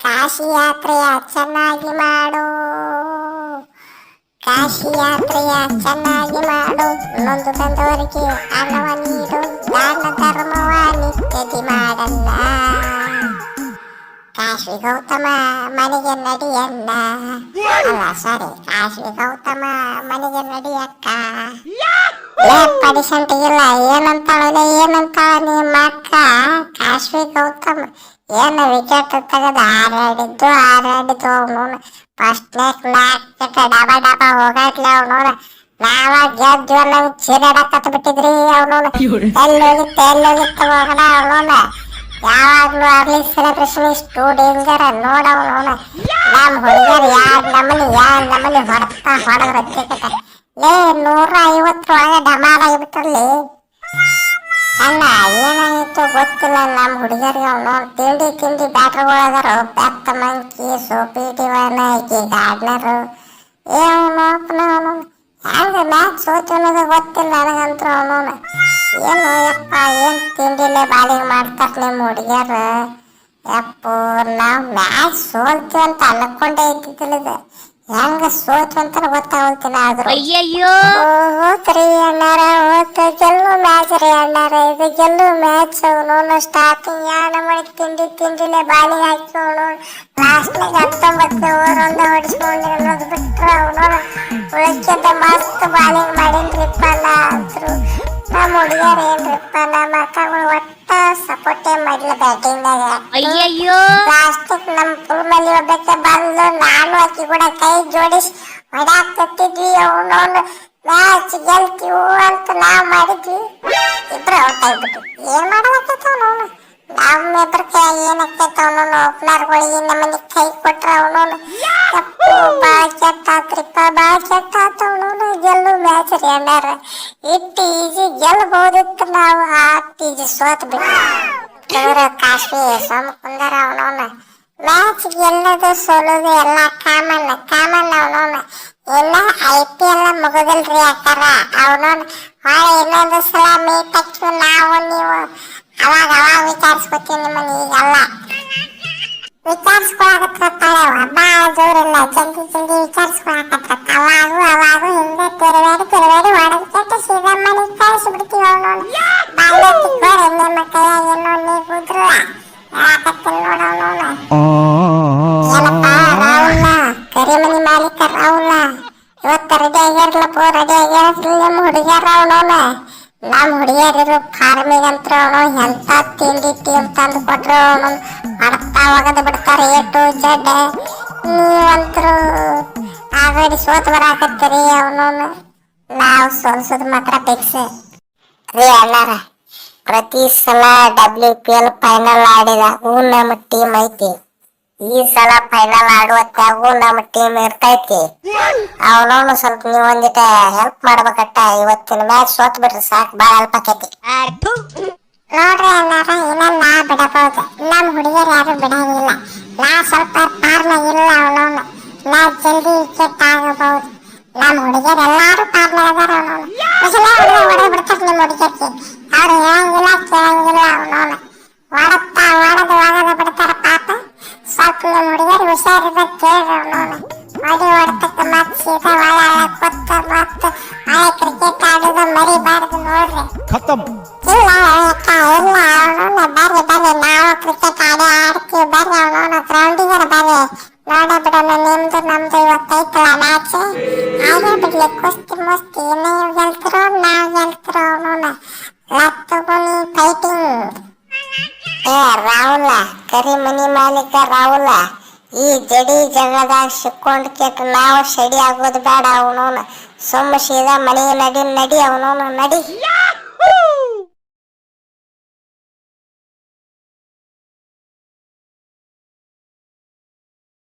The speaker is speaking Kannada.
ಕಾಶಿ ಯಾತ್ರೆಯ ಚೆನ್ನಾಗಿ ಮಾಡು ಕಾಶಿ ಯಾತ್ರೆಯ ಚೆನ್ನಾಗಿ ಮಾಡು ನೊಂದು ಬಂದವರಿಗೆ ಹಣವ ನೀಡು ದಾನ ಧರ್ಮವ ನಿತ್ಯದಿ ಮಾಡಲ್ಲ ಕಾಶಿ ಗೌತಮ ಮನೆಗೆ ನಡಿಯಲ್ಲ ಅಲ್ಲ ಸಾರಿ ಕಾಶಿ ಗೌತಮ ಮನೆಗೆ ನಡಿಯಕ್ಕ ಲೇ ಪಡಿಸಂಟಿಗಿಲ್ಲ ಏನಂತಾಳಲೆ ಏನಂತಾಳ ನಿಮ್ಮ ಅಕ್ಕ ಕಾಶ್ಮಿ ಗೌತಮ್ ಏನು ವಿಕೆಟ್ ತೆಗೆದು ಹಾರಾಡಿದ್ದು ಹಾರಾಡಿದ್ದು ಅವನು ಫಸ್ಟ್ನೇಕ್ ಮ್ಯಾಚ್ ಡಬ ಡಬ ಹೋಗಟ್ಲೆ ಅವನು ನಾವ ಗೆದ್ದು ಚೀರಾಡಕತ್ ಬಿಟ್ಟಿದ್ರಿ ಅವನು ಎಲ್ಲಿ ಹೋಗಿತ್ತು ಎಲ್ಲಿ ಅವನು ಯಾವಾಗ್ಲೂ ಆಗ್ಲಿ ಸೆಲೆಬ್ರೇಷನ್ ಇಷ್ಟು ಡೇಂಜರ್ ನೋಡ ಅವನು ನಮ್ ಹುಡುಗರು ಯಾರ್ ನಮ್ಮಲ್ಲಿ ಯಾರ್ ನಮ್ಮಲ್ಲಿ ಹೊಡ್ತಾ ಹೊಡೆದ್ರೆ ಲೇ ನೂರ ಐವತ್ತರೊಳಗೆ ಡಮಾಲ್ ಆಗಿಬಿಟ್ಟಲ್ಲಿ ಅಲ್ಲ ಏನಾಗಿತ್ತು ಗೊತ್ತಿಲ್ಲ ನಮ್ಮ ಹುಡುಗರಿಗೆ ಅವನು ತಿಂಡಿ ತಿಂಡಿ ಬ್ಯಾಟ್ರಿಗಳದಾರ ಬೆತ್ತ ಮಂಕಿ ಸೋಪಿ ವನ ಆಕಿ ಗಾರ್ಡ್ನರು ಏನು ಅವನು ಹೆಂಗ ಮ್ಯಾಚ್ ಸೋತಿ ಅನ್ನೋದು ಗೊತ್ತಿಲ್ಲ ನನಗಂತೂ ಅವನು ಏನು ಯಪ್ಪ ಏನು ತಿಂಡಿಲೆ ಬಾಲಿಗೆ ಮಾಡ್ತಾರೆ ನಿಮ್ಮ ಹುಡುಗಿಯರ ಯಪ್ಪು ನಾವು ಮ್ಯಾಚ್ ಸೋಲ್ತೀವಿ ಅಂತ ಅನ್ಕೊಂಡೇ ಇದ್ದಿದ್ದಿಲ್ಲ ಇದು ಹೆಂಗ ಸ್ವತಂತ್ರ ಅಂತ ಗೊತ್ತಾಗೋಲ್ತಿಲ್ಲ ಆದ್ರೂ. ಅಯ್ಯಯ್ಯೋ. ಓದ್ರಿ ಅಣ್ಣಾರ ಓದ್ತ ಗೆಲ್ಲು ಮ್ಯಾಚ್ ರೀ ಅಣ್ಣಾರ. ಇದು ಗೆಲ್ಲು ಮ್ಯಾಚ್. ಅವನು ಸ್ಟಾರ್ಟಿಂಗ್ ಯಾನ ಮಾಡಿ ತಿಂಡಿ ತಿಂಡಿನೇ ಬಾಲಿ ಹಾಕಿ ಅವನು ಲಾಸ್ಟ್ನಾಗ ಹತ್ತೊಂಬತ್ತು ಓವರ್ ಒಂದ ಹೊಡಿಸ್ಕೊಂಡು ಅನ್ನೋದು ಬಿಟ್ರು ಅವನು ಉಳಿಕೆದ ಮಸ್ತ್ ಬಾಲಿಂಗ್ ಮಾಡೀನ್ರಿಪ್ಪ ಅಲ್ಲ ಅಂದ್ರು. ನಮ್ಮ ಹುಡುಗಿಯರ್ ಏನ್ರಿಪ್ಪ ನಮ್ಮ ಅಕ್ಕಗಳು ಒಟ್ಟ ಸಪೋರ್ಟೇ ಮಾಡಿಲ್ಲ ಬ್ಯಾಟಿಂಗ್ನಾಗ ಅಯ್ಯಯ್ಯೋ. ಲಾಸ್ಟ್ ನಮ್ಮ ಫುಲ್ ಪುಲ್ಮಲ್ಲಿ ಒಬ್ಬಕ್ಕೆ ಬಂದು ನಾನು ಆಕಿ ಕೂಡ ಕೈ ಜೋಡಿಸಿ ಹೊಡ್ಯಾಕತ್ತಿದ್ವಿ ಅವನವನು ಮ್ಯಾಚ್ ಗೆಲ್ತೀವು ಅಂತ ನಾವು ಮಾಡಿದ್ವಿ. ಇಬ್ರು ಔಟ್ ಆಗ್ಬಿಟ್ಟು ಏನ್ ಅವನು ಅವನವನು? ನಮ್ಮಿಬ್ರ ಕೈ ಏನಾಕೈತ ಅವನವನು? ಓಪನರ್ಗಳಿಗೆ ನಮ್ಮನೆ ಕೈ ಕೊಟ್ರ ತಪ್ಪು ಬಾಳ ಕೆಟ್ಟ ಆತ್ರಿಪ್ಪ ಬಾಳ ಕೆಟ್ಟ ಗೆಲ್ಲು ಮ್ಯಾಚ್ ರೀ ಅಣ್ಣಾರ ಇಟ್ಟು ಈಜಿ ಗೆಲ್ಬಹುದಿತ್ತು ನಾವು. ಆ ಈಜಿ ಸೋತ್ ಬಿಟ್ಟು ಇವರು ಕಾಶ್ಮೀರ ಸೋಮ ಕುಂದರ ಅವನವನ. ಮ್ಯಾಚ್ ಗೆಲ್ಲೋದು ಸೋಲೋದು ಎಲ್ಲ ಕಾಮನ್ ಕಾಮನ್ ಅವನವನ. ಎಲ್ಲ ಐ ಪಿ ಎಲ್ ಮುಗದಲ್ರಿ ಅಕ್ಕಾರ ಅವನವನ್ ಹೊಳೆ ಇನ್ನೊಂದು ಸಲ ಮೀಟ್ ಹಚ್ಚು ನಾವು, ನೀವು. ಅವಾಗ ಅವಾಗ ವಿಚಾರಿಸ್ಕೊತೀವಿ ನಿಮ್ಮನ್ನ ಈಗೆಲ್ಲ. ವಿಚಾರಿಸ್ಕೊಳಕತ್ತಾಳೆ ಭಾಳ ಜೋರಿಲ್ಲ ಜಲ್ದಿ ಜಲ್ದಿ ವಿಚಾರಿಸ್ಕೊಳಕತ್ತ ರಾಹುಲ್ಲ ಇವತ್ತು ರೆಡಿ ಆಗ್ಯಾರಲ್ಲಪ್ಪ ರೆಡಿ ಆಗ್ಯಾರ ನಿಮ್ಮ ಹುಡುಗ್ಯಾರ ಅವನವನ ನಮ್ಮ ಹುಡುಗಿಯರಿರು ಫಾರ್ಮಿಗಂತ್ರ ಅವನು ಎಂತ ತಿಂಡಿ ಟೀಮ್ ತಂದು ಕೊಟ್ರು, ಅವನು ಮಾಡ್ತಾ ಒಗದು ಬಿಡ್ತಾರೆ ಏಟು ಜಡ್ ನೀವಂತರು ಆಗಡಿ ಸೋತ್ ಬರಾಕತ್ತೀರಿ ಅವನವನು ನಾವು ಸೋಲ್ಸೋದು ಮಾತ್ರ ಫಿಕ್ಸ್ ರೀ ಅಣ್ಣಾರ, ಪ್ರತಿ ಸಲ ಡಬ್ಲ್ಯೂ ಪಿ ಎಲ್ ಫೈನಲ್ ಆಡಿದ ಹೂ ನಮ್ಮ ಟೀಮ್ ಐತಿ ಈ ಸಲ ಫೈನಲ್ ಆಡುವತ್ತಾಗೂ ನಮ್ಮ ಟೀಮ್ ಇರ್ತೈತಿ. ಅವನವನು ಸ್ವಲ್ಪ ನೀವು ಒಂದಿಟ ಹೆಲ್ಪ್ ಮಾಡ್ಬೇಕಟ್ಟ ಇವತ್ತಿನ ಮ್ಯಾಚ್ ಸೋತ್ ಬಿಡ್ರಿ ಸಾಕು ಭಾಳ ಹೆಲ್ಪ್ ಆಕೈತಿ. ನೋಡ್ರಿ ಎಲ್ಲಾರ ಇನ್ನೊಂದು ನಾ ಬಿಡಬಹುದು. ನಮ್ಮ ಹುಡುಗಿಯರು ಯಾರು ಬಿಡಂಗಿಲ್ಲ. ನಾ ಸ್ವಲ್ಪ ಪಾರ್ನಾಗ ಇಲ್ಲ ಅವನವನು. ನಾ ಜಲ್ದಿ ವಿಕೆಟ್ ಆಗಬಹುದು. ನಮ್ಮ ಹುಡುಗಿಯರು ಎಲ್ಲಾರು ಪಾರ್ನಾಗ ಅದಾರ ಅವನವನು. ಹೊಡೆದ ಹೊಡೆದ್ ಬಿಡ್ತಾರೆ ನಿಮ್ಮ ಹುಡುಗಿಯರಿಗೆ. ಅವ್ರು ಹೇಳಂಗಿಲ್ಲ ಕೇಳಂಗಿಲ್ಲ ಅವನವನು. ಹೊಡತ್ತಾ ಹೊಡೆದು ಹೊಡೆದು ಬಿಡ್ತಾರ. ಮಕ್ಕಳೊಡಿಯರ್ ಹುಷಾರಿದ ಕೇಳ್ರವನವನ ಮಡಿ ಹೊಡೆತಕ್ಕ ಮತ್ ಸೀದಾ ಒಳ ಕೊತ್ತ ಮತ್ ಹಳೆ ಕ್ರಿಕೆಟ್ ಆಡೋದು ಮರಿಬಾರ್ದು ನೋಡ್ರಿ ಖತಮ್ ಇಲ್ಲ ಅಕ್ಕ ಇಲ್ಲ ಅವನವನ ಬರ್ರಿ ಬರ್ರಿ ನಾವು ಕ್ರಿಕೆಟ್ ಆಡಿ ಆಡ್ತೀವಿ ಬರ್ರಿ ಅವನವನ ಗ್ರೌಂಡಿಗರ ಬರ್ರಿ ನೋಡ ಬಿಡೋಣ ನಿಮ್ದು ನಮ್ದು ಇವತ್ತೈತಲ್ಲ ಮ್ಯಾಚ್ ಆಗೇ ಬಿಡ್ಲಿ ಕುಸ್ತಿ ಮುಸ್ತಿ ನೀವು ಗೆಲ್ತಿರೋ ನಾವು ಗೆಲ್ತಿರೋ ಅವನವನ ಲತ್ ತಗೊಳ್ಳಿ ಫೈಟಿಂಗ್ ರಾಹುಲ ಕರಿಮನಿ ಮಾಲೀಕ ರಾಹುಲ, ಈ ಜಡಿ ಜಗಳದಾಗ ಸಿಕ್ಕೊಂಡು ಕೆಟ್ಟ ನಾವು ಸಡಿ ಆಗೋದು ಬೇಡ ಅವನು ಸುಮ್ಮ ಸೀದಾ ಮನೆಗೆ ನಡಿ ನಡಿ ಅವನವನು ನಡಿ.